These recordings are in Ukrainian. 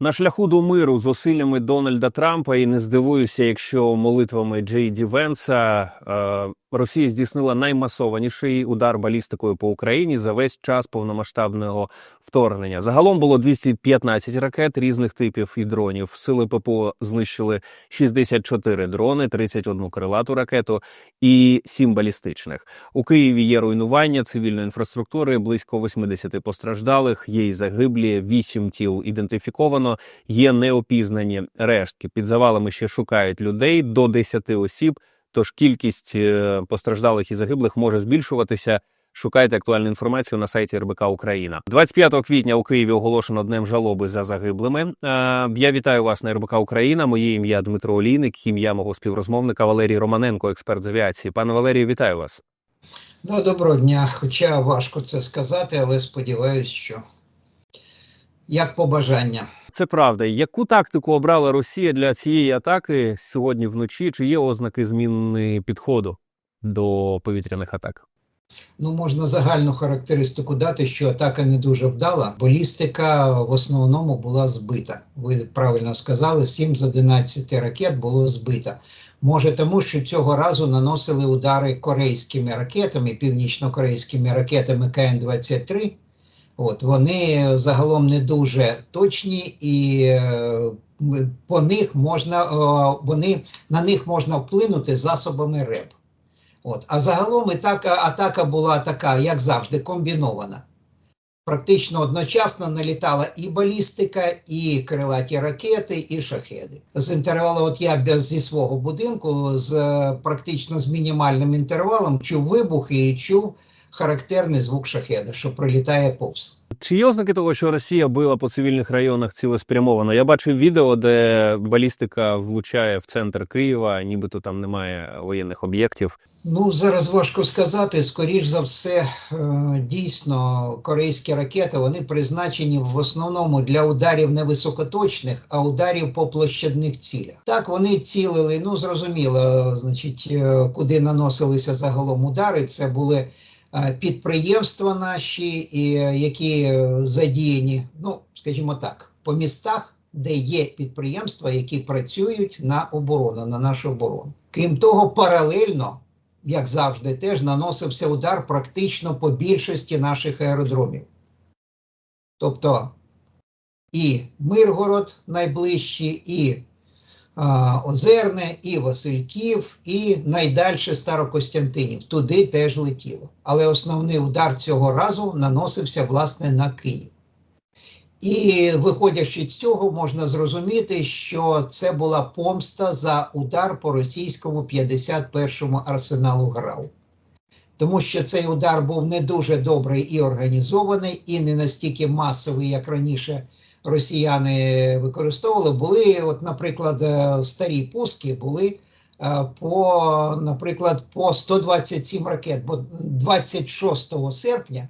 На шляху до миру зусиллями Дональда Трампа і не здивуюся, якщо молитвами Джей Ді Венса е, Росія здійснила наймасованіший удар балістикою по Україні за весь час повномасштабного вторгнення. Загалом було 215 ракет різних типів і дронів. Сили ППО знищили 64 дрони, 31 крилату ракету і 7 балістичних. У Києві є руйнування цивільної інфраструктури, близько 80 постраждалих. Є і загиблі, 8 тіл ідентифіковано. Є неопізнані рештки. Під завалами ще шукають людей до 10 осіб. Тож кількість е, постраждалих і загиблих може збільшуватися. Шукайте актуальну інформацію на сайті РБК Україна. 25 квітня у Києві оголошено днем жалоби за загиблими. Е, Я вітаю вас на РБК Україна. Моє ім'я Дмитро Олійник, ім'я мого співрозмовника Валерій Романенко, експерт з авіації. Пане Валерію, вітаю вас. Ну, доброго дня. Хоча важко це сказати, але сподіваюся, що як побажання. Це правда. Яку тактику обрала Росія для цієї атаки сьогодні вночі? Чи є ознаки зміни підходу до повітряних атак? Ну, можна загальну характеристику дати, що атака не дуже вдала. Балістика в основному була збита. Ви правильно сказали, 7 з 11 ракет було збита. Може, тому що цього разу наносили удари корейськими ракетами, північно-корейськими ракетами КН-23. От вони загалом не дуже точні, і е, по них можна, е, вони, на них можна вплинути засобами РЕБ. От. А загалом і така атака була така, як завжди, комбінована. Практично одночасно налітала і балістика, і крилаті ракети, і шахеди. З інтервалу, от я зі свого будинку, з практично з мінімальним інтервалом чув вибухи і чув характерний звук шахеда, що прилітає повз. Чи є ознаки того, що Росія била по цивільних районах цілеспрямовано? Я бачив відео, де балістика влучає в центр Києва, нібито там немає воєнних об'єктів. Ну, зараз важко сказати. Скоріш за все, е, дійсно, корейські ракети вони призначені в основному для ударів не високоточних, а ударів по площадних цілях. Так, вони цілили, ну зрозуміло, значить, е, куди наносилися загалом удари. Це були підприємства наші, е, які е, задіяні, ну, скажімо так, по містах, де є підприємства, які працюють на оборону, на нашу оборону. Крім того, паралельно як завжди, теж наносився удар практично по більшості наших аеродромів. Тобто і Миргород найближчі, і Озерне, і Васильків, і найдальше Старокостянтинів. Туди теж летіло. Але основний удар цього разу наносився власне на Київ. І виходячи з цього, можна зрозуміти, що це була помста за удар по російському 51-му арсеналу ГРАУ. Тому що цей удар був не дуже добрий і організований, і не настільки масовий, як раніше росіяни використовували. Були, от, наприклад, е, старі пуски були е, по, наприклад, по 127 ракет. Бо 26 серпня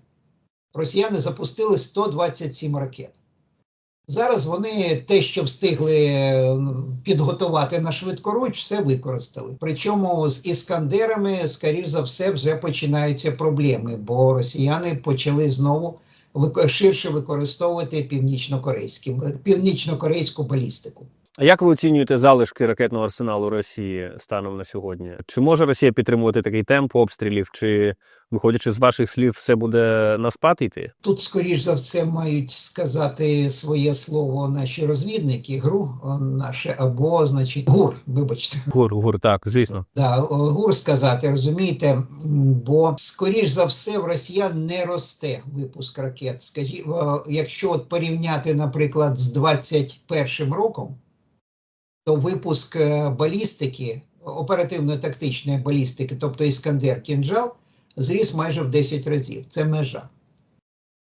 росіяни запустили 127 ракет. Зараз вони те, що встигли е, підготувати на швидкоруч, все використали. Причому з іскандерами, скоріш за все, вже починаються проблеми, бо росіяни почали знову ширше використовувати північно-корейську балістику. А як ви оцінюєте залишки ракетного арсеналу Росії станом на сьогодні? Чи може Росія підтримувати такий темп обстрілів? Чи, виходячи з ваших слів, все буде на спад йти? Тут, скоріш за все, мають сказати своє слово наші розвідники, ГРУ наше, або, значить, ГУР, вибачте. Гур, гур, так, звісно. Да, ГУР сказати, розумієте, бо скоріш за все в росіян не росте випуск ракет. Скажі, якщо от порівняти, наприклад, з 21 роком, то випуск е, балістики, оперативно-тактичної балістики, тобто Іскандер Кінжал, зріс майже в 10 разів. Це межа.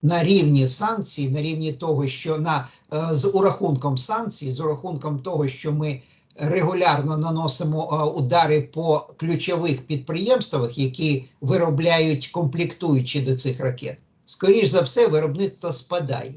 На рівні санкцій, на рівні того, що на, е, з урахунком санкцій, з урахунком того, що ми регулярно наносимо е, удари по ключових підприємствах, які виробляють комплектуючі до цих ракет, скоріш за все, виробництво спадає.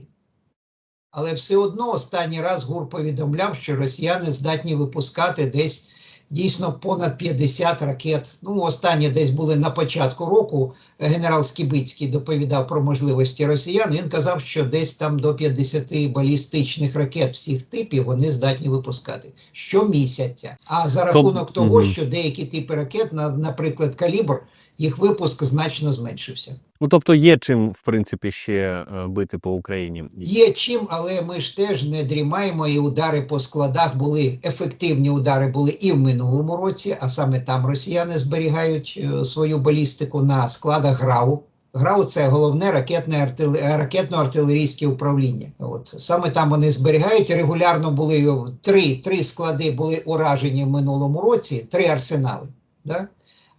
Але все одно останній раз ГУР повідомляв, що росіяни здатні випускати десь дійсно понад 50 ракет. Ну, останні десь були на початку року генерал Скібицький доповідав про можливості росіян, він казав, що десь там до 50 балістичних ракет всіх типів вони здатні випускати щомісяця. А за рахунок того, що деякі типи ракет, наприклад, калібр, їх випуск значно зменшився. Ну тобто є чим, в принципі, ще е, бити по Україні. Є чим, але ми ж теж не дрімаємо, і удари по складах були ефективні удари були і в минулому році, а саме там росіяни зберігають е, свою балістику на складах ГРАУ. ГРАУ це головне ракетне артиле- ракетно-артилерійське управління. От саме там вони зберігають. Регулярно були три, три склади були уражені в минулому році, три арсенали. Да?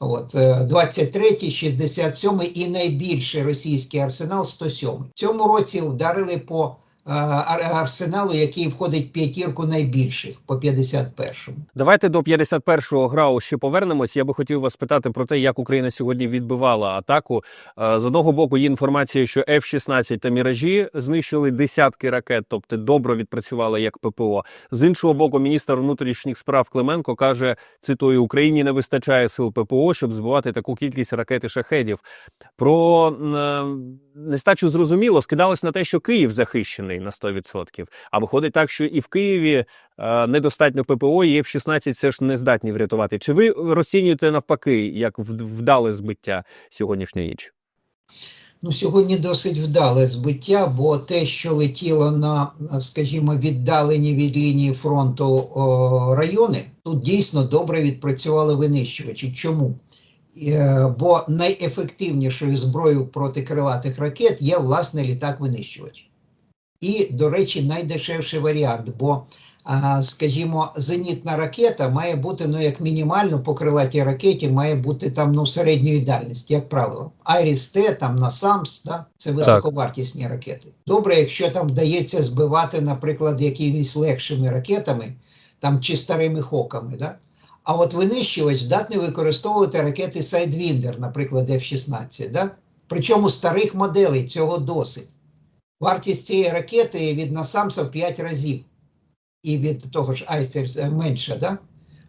От, е, 23, 67 і найбільший російський арсенал 107. В цьому році вдарили по е, арсеналу, який входить в п'ятірку найбільших по 51-му. Давайте до 51-го грау ще повернемось. Я би хотів вас питати про те, як Україна сьогодні відбивала атаку. Е, З одного боку, є інформація, що F-16 та міражі знищили десятки ракет, тобто добре відпрацювали як ППО. З іншого боку, міністр внутрішніх справ Клименко каже: цитую: Україні не вистачає сил ППО, щоб збивати таку кількість ракет і шахедів. Про е, нестачу зрозуміло скидалось на те, що Київ захищений на 100%. А виходить так, що і в Києві е, недостатньо ППО, і F-16 все ж не здатні врятувати. Чи ви розцінюєте навпаки, як вдале збиття сьогоднішньої ніч? Ну, сьогодні досить вдале збиття, бо те, що летіло на, скажімо, віддалені від лінії фронту о, райони, тут дійсно добре відпрацювали винищувачі. Чому? Е, Бо найефективнішою зброєю проти крилатих ракет є власне літак-винищувач. І, до речі, найдешевший варіант, бо, скажімо, зенітна ракета має бути, ну, як мінімально по крилатій ракеті, має бути там ну, середньої дальності, як правило. Айріс Т, там Насамс, да? це високовартісні ракети. Добре, якщо там вдається збивати, наприклад, якимись легшими ракетами, там чи старими хоками. Да? А от винищувач здатний використовувати ракети Sidewinder, наприклад, F-16. Да? Причому старих моделей цього досить. Вартість цієї ракети від Насамса в 5 разів. І від того ж Айсер менша. Да?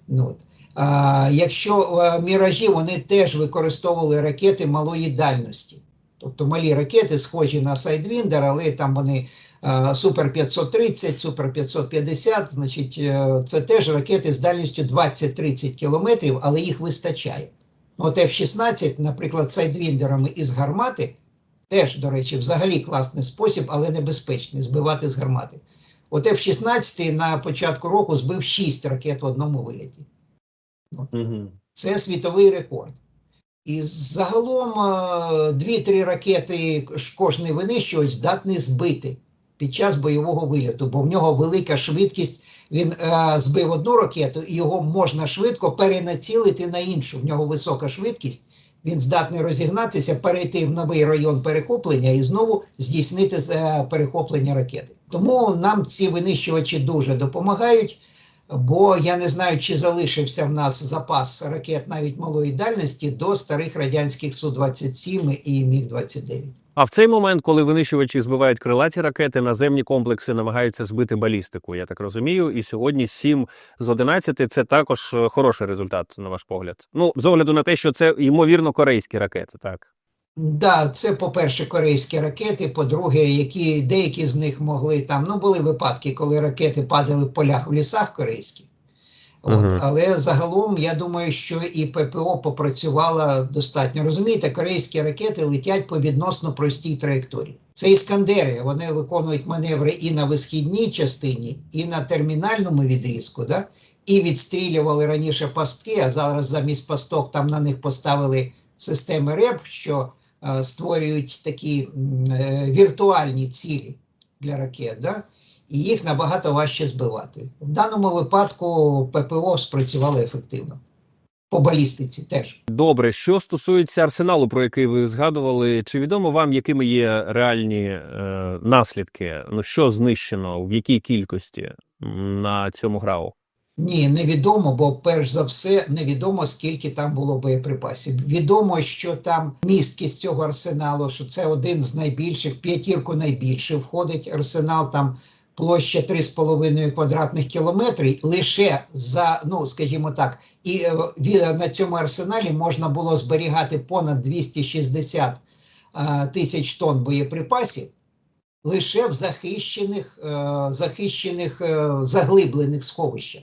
Ну, от. А, якщо а, міражі вони теж використовували ракети малої дальності. Тобто малі ракети схожі на Sidewinder, але там вони а, Супер 530, Супер 550, значить, е, це теж ракети з дальністю 20-30 кілометрів, але їх вистачає. Ну, От F-16, наприклад, сайдвіндерами із гармати, теж, до речі, взагалі класний спосіб, але небезпечний збивати з гармати. От F-16 на початку року збив 6 ракет в одному виліті. Угу. Це світовий рекорд. І загалом е, 2-3 ракети кожний винищувач здатний збити під час бойового виліту, бо в нього велика швидкість. Він е, збив одну ракету, і його можна швидко перенацілити на іншу. В нього висока швидкість. Він здатний розігнатися, перейти в новий район перехоплення і знову здійснити е, перехоплення ракети. Тому нам ці винищувачі дуже допомагають. Бо я не знаю, чи залишився в нас запас ракет навіть малої дальності до старих радянських Су-27 і Міг-29. А в цей момент, коли винищувачі збивають крилаті ракети, наземні комплекси намагаються збити балістику. Я так розумію. І сьогодні 7 з 11 – це також е, хороший результат, на ваш погляд. Ну, з огляду на те, що це ймовірно корейські ракети, так. Да, це, по-перше, корейські ракети. По-друге, які деякі з них могли там. Ну, були випадки, коли ракети падали в полях в лісах корейських. От, Мгм. Але загалом я думаю, що і ППО попрацювала достатньо. Розумієте, корейські ракети летять по відносно простій траєкторії. Це іскандери. Вони виконують маневри і на висхідній частині, і на термінальному відрізку. Да? І відстрілювали раніше пастки, а зараз замість пасток там на них поставили системи РЕП, що створюють такі е, віртуальні цілі для ракет. Да? і їх набагато важче збивати. В даному випадку ППО спрацювало ефективно. По балістиці теж. Добре, що стосується арсеналу, про який ви згадували, чи відомо вам, якими є реальні е, наслідки? Ну що знищено, в якій кількості на цьому грау? Ні, невідомо, бо перш за все невідомо, скільки там було боєприпасів. Відомо, що там місткість цього арсеналу, що це один з найбільших, п'ятірку найбільше входить арсенал. Там площа 3,5 квадратних кілометри, лише за, ну скажімо так, і е, на цьому арсеналі можна було зберігати понад 260 е, тисяч тонн боєприпасів лише в захищених, е, захищених заглиблених сховищах.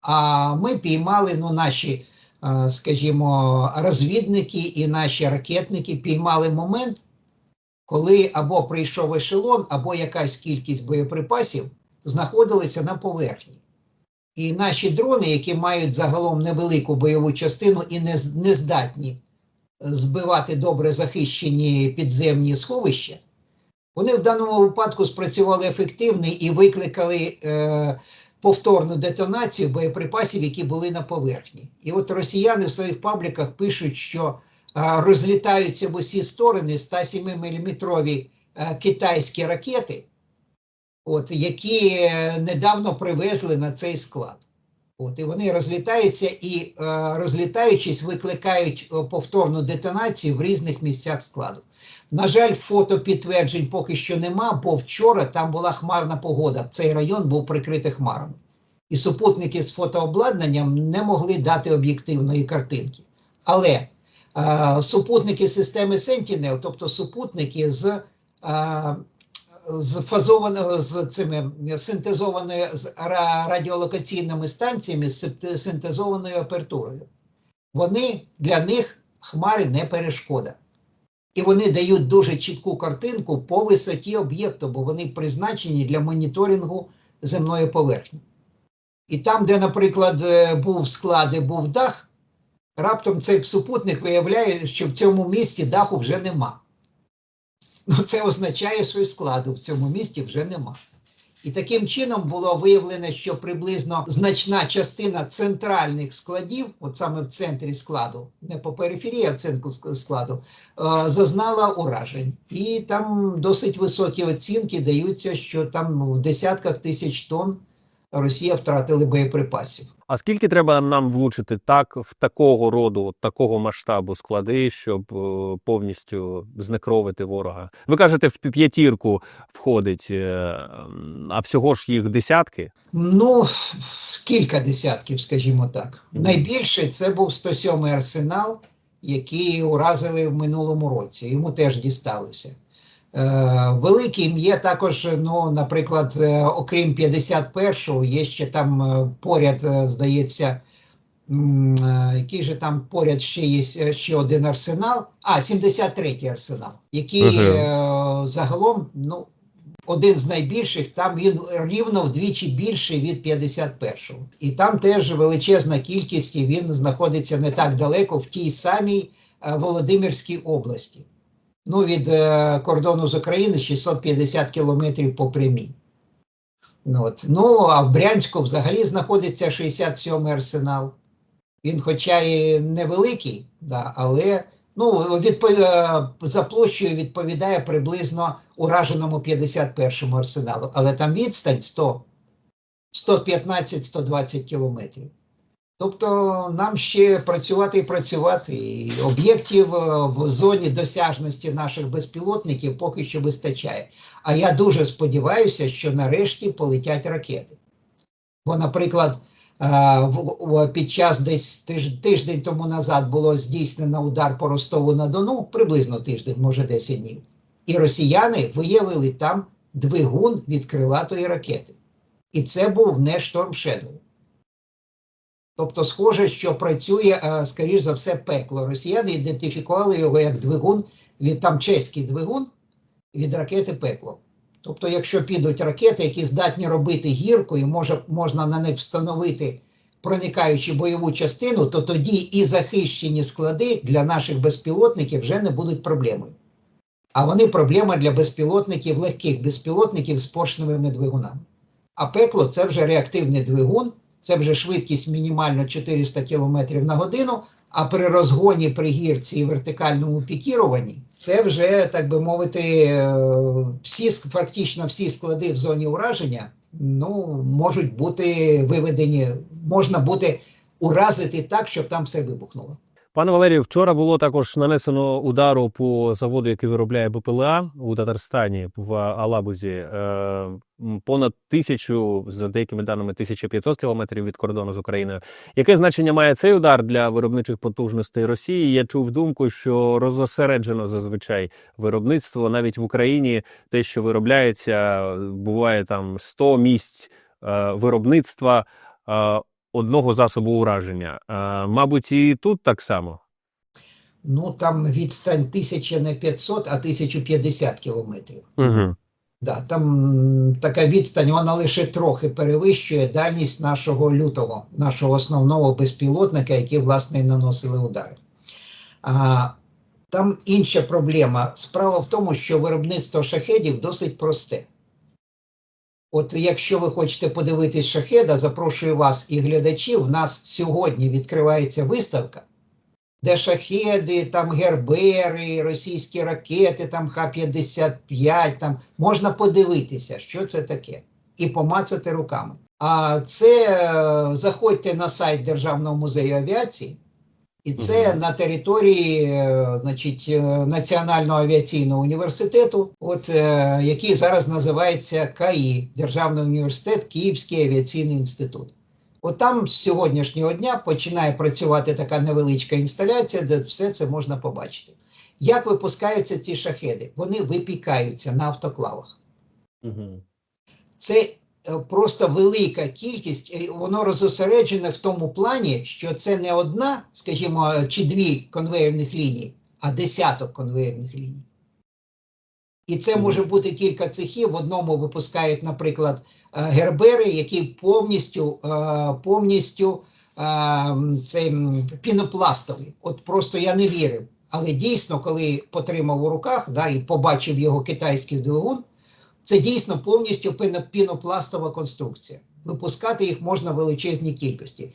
А ми піймали ну, наші, е, скажімо, розвідники і наші ракетники піймали момент, коли або прийшов ешелон, або якась кількість боєприпасів знаходилися на поверхні. І наші дрони, які мають загалом невелику бойову частину і не, не здатні збивати добре захищені підземні сховища, вони в даному випадку спрацювали ефективно і викликали е, повторну детонацію боєприпасів, які були на поверхні. І от росіяни в своїх пабліках пишуть, що розлітаються в усі сторони 107-мм е, китайські ракети, от, які е, недавно привезли на цей склад. От, і вони розлітаються і, е, розлітаючись, викликають повторну детонацію в різних місцях складу. На жаль, фото підтверджень поки що нема, бо вчора там була хмарна погода. Цей район був прикритий хмарами. І супутники з фотообладнанням не могли дати об'єктивної картинки. Але е, супутники системи Sentinel, тобто супутники з, е, з фазованого з цими синтезованою з радіолокаційними станціями з синтезованою апертурою, вони для них хмари не перешкода. І вони дають дуже чітку картинку по висоті об'єкту, бо вони призначені для моніторингу земної поверхні. І там, де, наприклад, е, був склад і був дах, раптом цей супутник виявляє, що в цьому місті даху вже нема. Ну, це означає, що і складу в цьому місті вже нема. І таким чином було виявлено, що приблизно значна частина центральних складів, от саме в центрі складу, не по периферії, а в центрі складу, е, зазнала уражень. І там досить високі оцінки даються, що там в десятках тисяч тонн Росія втратили боєприпасів. А скільки треба нам влучити так в такого роду, такого масштабу склади, щоб е, повністю знекровити ворога? Ви кажете, в п'ятірку входить, е, а всього ж їх десятки. Ну, кілька десятків, скажімо так. Найбільше це був 107-й арсенал, який уразили в минулому році. Йому теж дісталося. Е, великим є також, ну, наприклад, е, окрім 51-го, є ще там е, поряд, здається, який же там поряд ще є ще один арсенал. А, 73-й арсенал, який е, загалом, ну, один з найбільших, там він рівно вдвічі більший від 51-го. І там теж величезна кількість, і він знаходиться не так далеко в тій самій Володимирській області. Ну, від е, кордону з України 650 кілометрів по прямій. Ну, от. ну, а в Брянську взагалі знаходиться 67-й арсенал. Він, хоча і невеликий, да, але ну, відпов... е, за площею відповідає приблизно ураженому 51-му арсеналу. Але там відстань 100, 115-120 кілометрів. Тобто нам ще працювати і працювати. І об'єктів е, в зоні досяжності наших безпілотників поки що вистачає. А я дуже сподіваюся, що нарешті полетять ракети. Бо, наприклад, е, під час десь тиждень тому назад було здійснено удар по Ростову на Дону, приблизно тиждень, може 10 днів. І росіяни виявили там двигун від крилатої ракети. І це був не Storm Shadow. Тобто, схоже, що працює, е, скоріш за все, пекло. Росіяни ідентифікували його як двигун, там чеський двигун від ракети пекло. Тобто, якщо підуть ракети, які здатні робити гірку, і може, можна на них встановити проникаючи бойову частину, то тоді і захищені склади для наших безпілотників вже не будуть проблемою. А вони проблема для безпілотників, легких безпілотників з поршневими двигунами. А пекло це вже реактивний двигун, це вже швидкість мінімально 400 км на годину. А при розгоні при гірці і вертикальному пікіруванні це вже, так би мовити, е, всі фактично всі склади в зоні ураження ну, можуть бути виведені, можна буде уразити так, щоб там все вибухнуло. Пане Валерію, вчора було також нанесено удару по заводу, який виробляє БПЛА у Татарстані в Алабузі. Е, понад тисячу, за деякими даними, 1500 кілометрів від кордону з Україною. Яке значення має цей удар для виробничих потужностей Росії? Я чув думку, що розосереджено зазвичай виробництво навіть в Україні. Те, що виробляється, буває там 100 місць е, виробництва. Одного засобу ураження. Е, мабуть, і тут так само. Ну там відстань 1000 не 500, а 1050 кілометрів. Угу. Да, там така відстань, вона лише трохи перевищує дальність нашого лютого, нашого основного безпілотника, який, власне, і наносили удари. А, там інша проблема. Справа в тому, що виробництво шахедів досить просте. От якщо ви хочете подивитись шахеда, запрошую вас і глядачів. У нас сьогодні відкривається виставка, де шахеди, там гербери, російські ракети, там Х-55, там можна подивитися, що це таке, і помацати руками. А це е, заходьте на сайт Державного музею авіації, і це на території е, значить, е, Національного авіаційного університету, от, е, який зараз називається КАІ, Державний університет, Київський авіаційний інститут. От там з сьогоднішнього дня починає працювати така невеличка інсталяція, де все це можна побачити. Як випускаються ці шахеди? Вони випікаються на автоклавах. Угу. Це просто велика кількість, е, воно розосереджене в тому плані, що це не одна, скажімо, чи дві конвейерних лінії, а десяток конвейерних ліній. І це може бути кілька цехів. В одному випускають, наприклад, е, гербери, які повністю, е, повністю е, м, пінопластовий. От просто я не вірив. Але дійсно, коли потримав у руках да, і побачив його китайський двигун, це дійсно повністю пінопластова конструкція. Випускати їх можна в величезній кількості.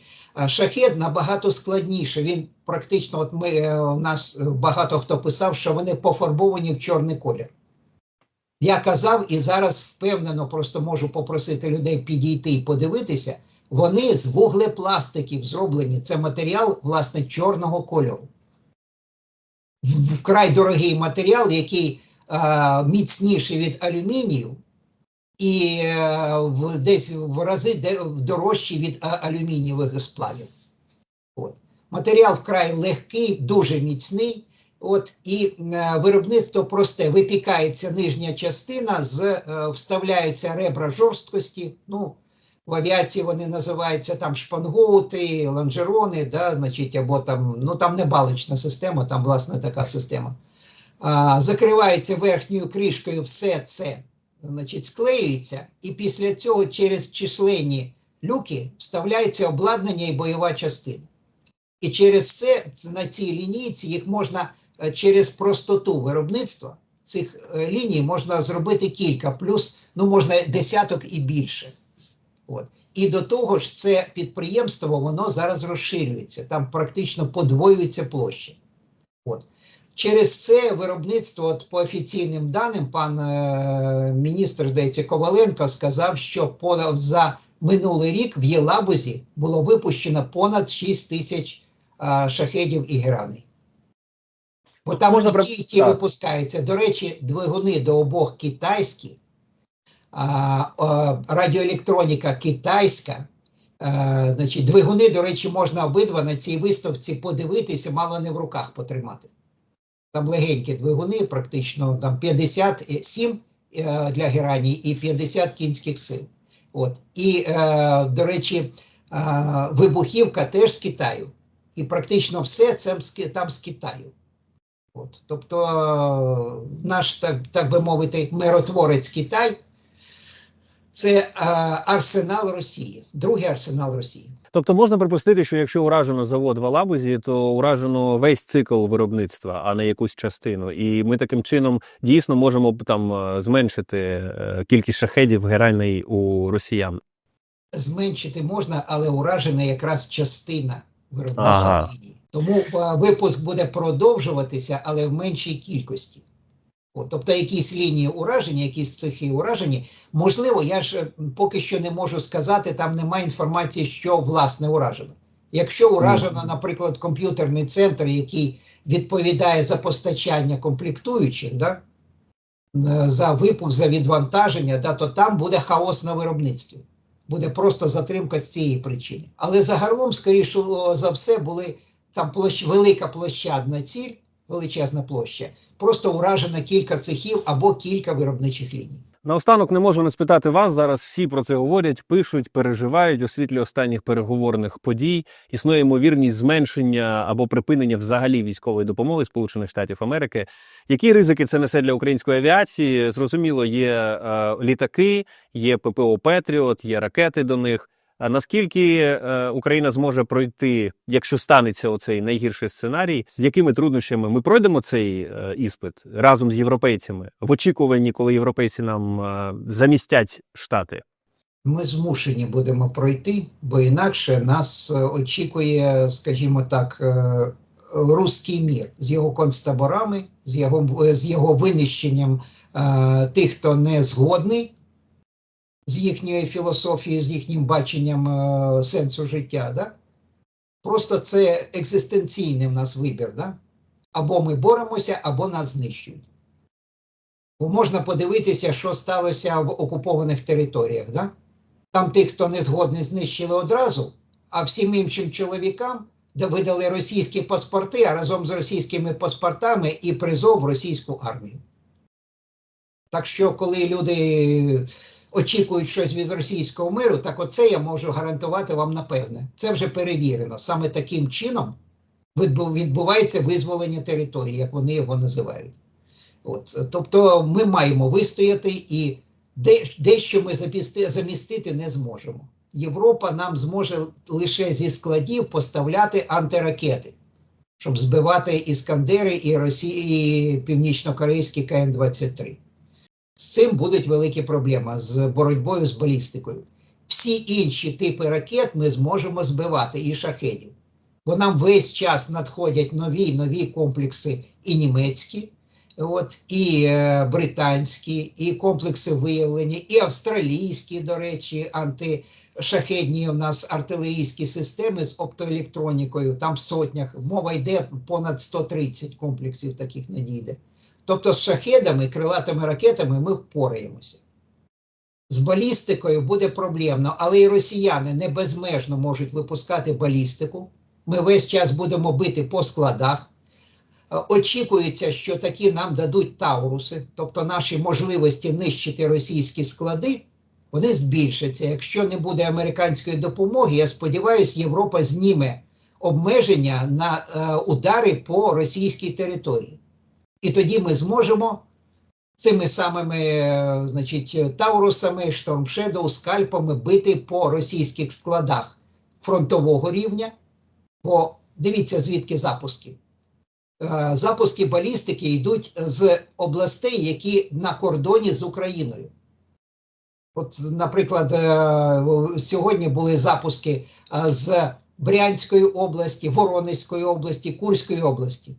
Шахет набагато складніше. Він практично, от ми е, у нас е, багато хто писав, що вони пофарбовані в чорний колір. Я казав і зараз впевнено просто можу попросити людей підійти і подивитися. Вони з вуглепластиків зроблені. Це матеріал, власне, чорного кольору. Вкрай дорогий матеріал, який міцніший від алюмінію, і е, десь в рази дорожчий від алюмінієвих сплавів. От. Матеріал вкрай легкий, дуже міцний. От, і е, виробництво просте. Випікається нижня частина, з, е, вставляються ребра жорсткості. Ну, в авіації вони називаються там шпангоути, лонжерони, да, значить, або там, ну там не балична система, там власне така система. Закривається верхньою кришкою, все це значить, склеюється, і після цього через численні люки вставляється обладнання і бойова частина. І через це на цій лінійці їх можна е, через простоту виробництва цих е, ліній можна зробити кілька, плюс ну можна десяток і більше. От. І до того ж, це підприємство воно зараз розширюється, там практично подвоюється площі. От. Через це виробництво, от по офіційним даним, пан е, міністр здається, Коваленко сказав, що понад за минулий рік в Єлабузі було випущено понад 6 тисяч е, шахедів і гераней. Бо там Можна і ті, і ті випускаються. До речі, двигуни до обох китайські, а, а, радіоелектроніка китайська. Е, значить, двигуни, до речі, можна обидва на цій виставці подивитися, мало не в руках потримати. Там легенькі двигуни, практично там 57 е, для геранії і 50 кінських сил. От. І, е, до речі, е, вибухівка теж з Китаю. І практично все це там з Китаю. От. Тобто наш, так, так би мовити, миротворець Китай це е, арсенал Росії, другий арсенал Росії. Тобто можна припустити, що якщо уражено завод в Алабузі, то уражено весь цикл виробництва, а не якусь частину. І ми таким чином дійсно можемо там е, зменшити е, кількість шахедів геральної у росіян. Зменшити можна, але уражена якраз частина виробничих Ага. Тому випуск буде продовжуватися, але в меншій кількості. Тобто якісь лінії уражені, якісь цехи уражені. Можливо, я ж е, поки що не можу сказати, там немає інформації, що власне уражено. Якщо уражено, наприклад, комп'ютерний центр, який відповідає за постачання комплектуючих, да, е, за випуск, за відвантаження, да, то там буде хаос на виробництві. Буде просто затримка з цієї причини. Але загалом, скоріше за все, були там площ, велика площадна ціль, величезна площа, просто уражено кілька цехів або кілька виробничих ліній. Наостанок не можу не спитати вас. Зараз всі про це говорять, пишуть, переживають у світлі останніх переговорних подій. Існує ймовірність зменшення або припинення взагалі військової допомоги Сполучених Штатів Америки. Які ризики це несе для української авіації? Зрозуміло, є е, літаки, є ППО Петріот, є ракети до них. А наскільки е, Україна зможе пройти, якщо станеться оцей найгірший сценарій, з якими труднощами ми пройдемо цей е, іспит разом з європейцями в очікуванні, коли європейці нам е, замістять штати? Ми змушені будемо пройти, бо інакше нас очікує, скажімо так, руський мір з його концтаборами, з його, з його винищенням тих, хто не згодний з їхньою філософією, з їхнім баченням е, сенсу життя. Да? Просто це екзистенційний в нас вибір. Да? Або ми боремося, або нас знищують. Бо можна подивитися, що сталося в окупованих територіях. Да? Там тих, хто не згодний, знищили одразу, а всім іншим чоловікам видали російські паспорти, а разом з російськими паспортами і призов в російську армію. Так що, коли люди очікують щось від російського миру, так оце я можу гарантувати вам напевне. Це вже перевірено. Саме таким чином відбувається визволення території, як вони його називають. От. Тобто ми маємо вистояти і дещо ми замістити не зможемо. Європа нам зможе лише зі складів поставляти антиракети, щоб збивати іскандери і Росії, і північно-корейські КН-23. З цим будуть великі проблеми з боротьбою з балістикою. Всі інші типи ракет ми зможемо збивати і шахедів. Бо нам весь час надходять нові нові комплекси і німецькі, от, і е, британські, і комплекси виявлення, і австралійські, до речі, антишахедні у нас артилерійські системи з оптоелектронікою. Там в сотнях мова йде понад 130 комплексів таких надійде. Тобто з шахедами, крилатими ракетами ми впораємося. З балістикою буде проблемно, але і росіяни не безмежно можуть випускати балістику. Ми весь час будемо бити по складах. Е, Очікується, що такі нам дадуть тауруси, тобто наші можливості нищити російські склади, вони збільшаться. Якщо не буде американської допомоги, я сподіваюся, Європа зніме обмеження на е, удари по російській території. І тоді ми зможемо цими самими значить, таурусами, штормшедоу, скальпами бити по російських складах фронтового рівня. Бо дивіться, звідки запуски. Е, Запуски балістики йдуть з областей, які на кордоні з Україною. От, наприклад, е, сьогодні були запуски е, з Брянської області, Воронезької області, Курської області.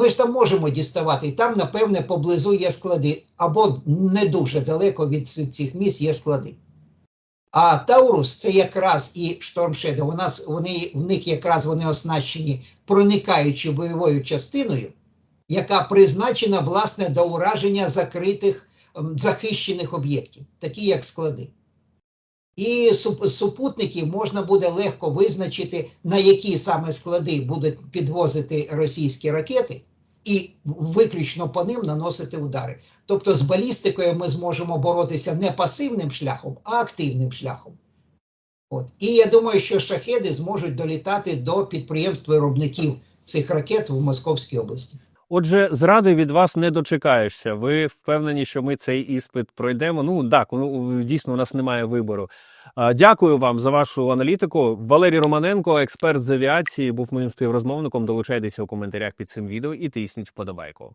Ми ж там можемо діставати, і там, напевне, поблизу є склади, або не дуже далеко від цих місць є склади. А Таурус це якраз і Штормшеда. У нас вони в них якраз вони оснащені проникаючою бойовою частиною, яка призначена власне до ураження закритих захищених об'єктів, такі як склади. І супутників можна буде легко визначити, на які саме склади будуть підвозити російські ракети, і виключно по ним наносити удари. Тобто з балістикою ми зможемо боротися не пасивним шляхом, а активним шляхом. От. І я думаю, що шахеди зможуть долітати до підприємств виробників цих ракет в Московській області. Отже, зради від вас не дочекаєшся. Ви впевнені, що ми цей іспит пройдемо? Ну так, ну дійсно у нас немає вибору. А, Дякую вам за вашу аналітику. Валерій Романенко, експерт з авіації, був моїм співрозмовником. Долучайтеся у коментарях під цим відео і тисніть вподобайку.